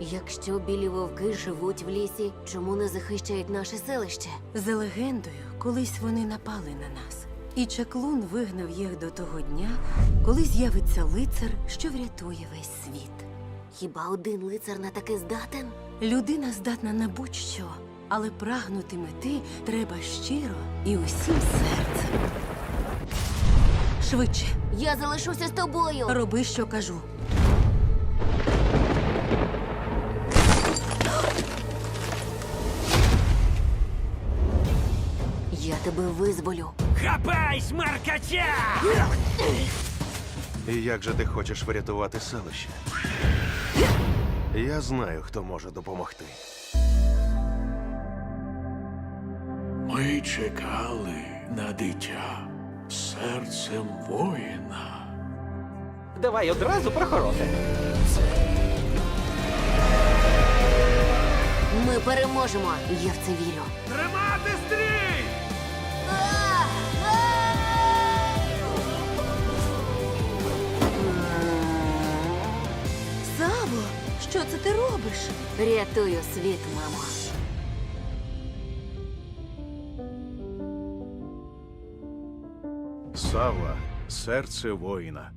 Якщо білі вовки живуть в лісі, чому не захищають наше селище? За легендою, колись вони напали на нас, і чаклун вигнав їх до того дня, коли з'явиться лицар, що врятує весь світ. Хіба один лицар на таке здатен? Людина здатна на будь-що, але прагнути мети треба щиро і усім серцем. Швидше, Я залишуся з тобою. роби, що кажу. Тебе визволю. Хапай, смаркача! І як же ти хочеш врятувати селище? Я знаю, хто може допомогти. Ми чекали на дитя серцем воїна. Давай одразу про хороше. Ми переможемо. Я в це вірю. Тримати стрій! Що це ти робиш? Рятую світ, мамо. Сава серце воїна.